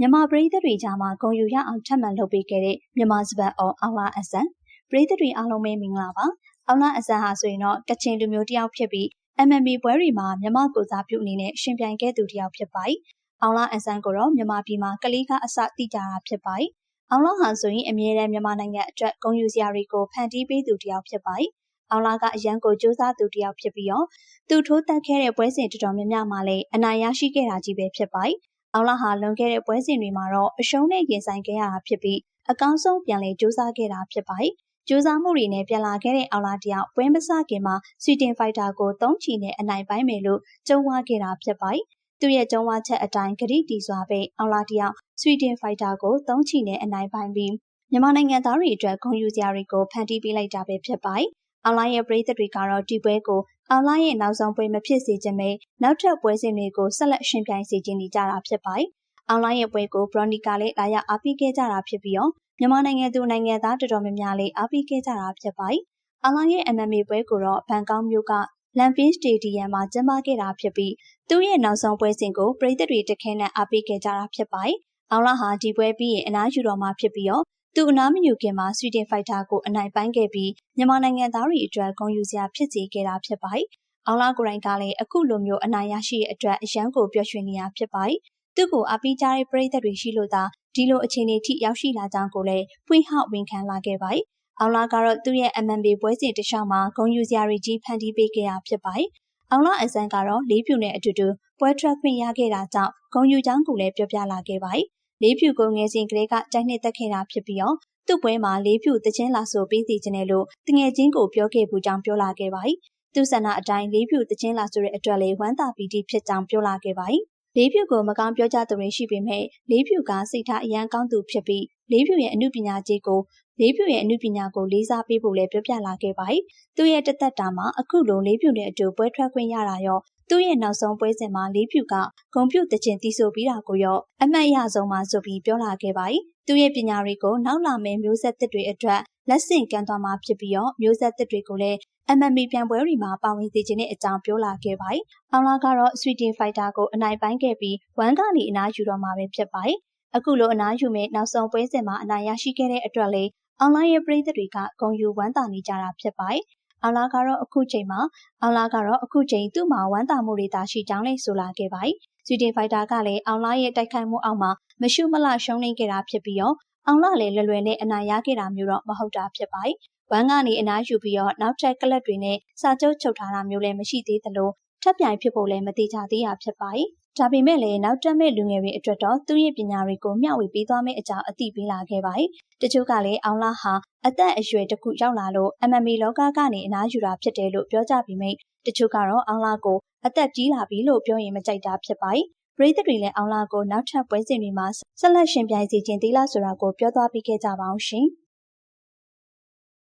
မြန်မာပရိသတ်တွေကြားမှာဂုဏ်ယူရအောင်ထပ်မံလုပ်ပေးခဲ့တဲ့မြန်မာစပတ်အော်အောင်လာအဆန်ပရိသတ်တွေအားလုံးပဲမင်္ဂလာပါအောင်လာအဆန်ဟာဆိုရင်တော့ကချင်လူမျိုးတစ်ယောက်ဖြစ်ပြီး MMA ပွဲတွေမှာမြန်မာကိုစားပြုအနေနဲ့ရှင်ပြိုင်ခဲ့သူတစ်ယောက်ဖြစ်ပါတယ်အောင်လာအဆန်ကိုတော့မြန်မာပြည်မှာကလေးကအစတိကြတာဖြစ်ပါတယ်အောင်လာဟာဆိုရင်အမြဲတမ်းမြန်မာနိုင်ငံအတွက်ဂုဏ်ယူစရာတွေကိုဖန်တီးပေးသူတစ်ယောက်ဖြစ်ပါတယ်အောင်လာကအရန်ကိုစူးစမ်းသူတစ်ယောက်ဖြစ်ပြီးတော့သူထိုးတက်ခဲ့တဲ့ပွဲစဉ်တော်တော်များများမှာလည်းအနိုင်ရရှိခဲ့တာကြီးပဲဖြစ်ပါတယ် အောင်လာဟာလွန်ခဲ့တဲ့ပွဲစဉ်တွေမှာတော့အရှုံးနဲ့ရင်ဆိုင်ခဲ့ရတာဖြစ်ပြီးအကောင်းဆုံးပြန်လည်စူးစမ်းခဲ့တာဖြစ်ပါတယ်။စူးစမ်းမှုတွေနဲ့ပြန်လာခဲ့တဲ့အောင်လာတယောက်ပွဲမစခင်မှာဆွီတင်ဖိုက်တာကိုသုံးချီနဲ့အနိုင်ပိုင်းမယ်လို့ကြုံဝါခဲ့တာဖြစ်ပါတယ်။သူ့ရဲ့ကြုံဝါချက်အတိုင်းဂရိတီစွာပဲအောင်လာတယောက်ဆွီတင်ဖိုက်တာကိုသုံးချီနဲ့အနိုင်ပိုင်းပြီးမြန်မာနိုင်ငံသားတွေအတွက်ဂုဏ်ယူစရာတွေကိုဖန်တီးပေးလိုက်တာပဲဖြစ်ပါတယ်။ အောင်လာရဲ့ ပရိသတ်တွေကတော့ ဒီပွဲကိုအောင်လာရဲ့ နောက်ဆုံးပွဲ မဖြစ်စေချင်ပဲနောက်ထပ်ပွဲစဉ်တွေကို ဆက်လက်ရှင်ပြိုင်စေချင်နေကြတာ ဖြစ်ပါတယ်။အောင်လာရဲ့ပွဲကိုဘရော်နီကာလည်း လာရောက်အားပေးခဲ့ကြတာဖြစ်ပြီးတော့မြန်မာနိုင်ငံသူ နိုင်ငံသား တော်တော်များများလည်း အားပေးခဲ့ကြတာ ဖြစ်ပါတယ်။အောင်လာရဲ့ MMA ပွဲကိုတော့ ဘန်ကောက်မြို့ကလန်ပင်းစတေဒီယမ်မှာ ကျင်းပခဲ့တာဖြစ်ပြီး သူ့ရဲ့ နောက်ဆုံးပွဲစဉ်ကို ပရိသတ်တွေ တခဲနဲ့အားပေးခဲ့ကြတာ ဖြစ်ပါတယ်။အောင်လာဟာ ဒီပွဲပြီးရင် အနားယူတော်မှာဖြစ်ပြီးတော့ သူအနားမယူခင်မှာဆွီဒင်ဖိုက်တာကိုအနိုင်ပိုင်းခဲ့ပြီးမြန်မာနိုင်ငံသားတွေအတွက်ဂုဏ်ယူစရာဖြစ်စေခဲ့တာဖြစ်ပါတယ်။အောင်လာကိုရိုင်းကလည်းအခုလိုမျိုးအနိုင်ရရှိတဲ့အတွက်အရန်ကိုပျော်ရွှင်နေတာဖြစ်ပါတယ်။သူ့ကိုအပိကြတဲ့ပရိသတ်တွေရှိလို့သာဒီလိုအခြေအနေထိရောက်ရှိလာကြောင်းကိုလည်းဖွင့်ဟောက်ဝန်ခံလာခဲ့ပါတယ်။အောင်လာကတော့သူ့ရဲ့ MMA ပွဲစဉ်တစ်လျှောက်မှာဂုဏ်ယူစရာတွေကြီးဖန်တီးပေးခဲ့တာဖြစ်ပါတယ်။အောင်လာအစန်ကတော့လေးဖြူနဲ့အတူတူပွဲထွက်ခွင့်ရခဲ့တာကြောင့်ဂုဏ်ယူကြောင်းကိုလည်းပြောပြလာခဲ့ပါတယ်။ လေးဖြူကိုငယ်စဉ်ကလေးကတိုက်နှစ်သက်ခဲ့တာဖြစ်ပြီးတော့သူ့ပွဲမှာလေးဖြူတချင်းလာဆိုပေးစီခြင်းနဲ့လို့တငယ်ချင်းကိုပြောခဲ့ဘူးကြောင်းပြောလာခဲ့ပါတယ်။သူဆန္ဒအတိုင်းလေးဖြူတချင်းလာဆိုတဲ့အတွက်လေဝမ်းသာပီတိဖြစ်ကြောင်းပြောလာခဲ့ပါတယ်။လေးဖြူကိုမကောင်းပြောကြသူတွေရှိပေမဲ့လေးဖြူကစိတ်ထားအရန်ကောင်းသူဖြစ်ပြီးလေးဖြူရဲ့အမှုပညာကြီးကိုလေးဖြူရဲ့အမှုပညာကိုလေးစားပေးဖို့လည်းပြောပြလာခဲ့ပါတယ်။သူရဲ့တသက်တာမှာအခုလိုလေးဖြူနဲ့အတူပွဲထွက်ခွင့်ရတာရော သူ့ရဲ့နောက်ဆုံးပွဲစဉ်မှာလေးဖြူကဂုံပြုတ်တခြင်းတီးဆိုပြီးတာကိုရောအမှတ်ရဆုံးမှာဆိုပြီးပြောလာခဲ့ပါတယ်။သူ့ရဲ့ပညာတွေကိုနောက်လာမယ့်မျိုးဆက်သစ်တွေအတွက်လက်ဆင့်ကမ်းသွားမှာဖြစ်ပြီးတော့မျိုးဆက်သစ်တွေကိုလည်း MMA ပြန်ပွဲတွေမှာပါဝင်စေခြင်းတဲ့အကြောင်းပြောလာခဲ့ပါတယ်။အောင်လာကတော့ Sweden Fighter ကိုအနိုင်ပိုင်းခဲ့ပြီးဝမ်ကနေအနားယူတော့မှာပဲဖြစ်ပါတယ်။အခုလိုအနားယူမဲ့နောက်ဆုံးပွဲစဉ်မှာအနိုင်ရရှိခဲ့တဲ့အတွက်လေအွန်လိုင်းရဲ့ပရိသတ်တွေကဂုံယူဝမ်းသာနေကြတာဖြစ်ပါတယ်။ အောင်လာကတော့အခုချိန်မှာအောင်လာကတော့အခုချိန်သူ့မှာဝမ်းသာမှုတွေသာရှိကြောင်းလေးဆိုလာခဲ့ပါတယ်။ဆွီဒင်ဖိုက်တာကလည်းအောင်လာရဲ့တိုက်ခိုက်မှုအောက်မှာမရှုမလရှုံးနေခဲ့တာဖြစ်ပြီးတော့အောင်လာလည်းလွယ်လွယ်နဲ့အနိုင်ရခဲ့တာမျိုးတော့မဟုတ်တာဖြစ်ပါတယ်။ဝမ်ကနေအနားယူပြီးတော့နောက်ထပ်ကလပ်တွေနဲ့စာချုပ်ချုပ်ထားတာမျိုးလည်းမရှိသေးသလို ထပ်ပြိုင်ဖြစ်ဖို့လည်းမတိကျသေးတာဖြစ်ပါတယ်။ဒါပေမဲ့လည်းနောက်တက်မဲ့လူငယ်တွေအတွက်တော့သူ့ရဲ့ပညာတွေကိုမျှဝေပေးသွားမယ့်အကြောင်းအသိပေးလာခဲ့ပါတယ်။တချို့ကလည်းအောင်လာဟာအသက်အရွယ်တစ်ခုရောက်လာလို့ MMA လောကကနေအနားယူတာဖြစ်တယ်လို့ပြောကြပြီးမိတ်တချို့ကတော့အောင်လာကိုအသက်ကြီးလာပြီလို့ပြောရင်မကြိုက်တာဖြစ်ပါတယ်။ပရိသတ်တွေလည်းအောင်လာကိုနောက်ထပ်ပွဲစဉ်တွေမှာဆက်လက်ရှင်ပြိုင်စီခြင်းသေးလားဆိုတာကိုပြောသွားပြီးခဲ့ကြပါအောင်ရှင်။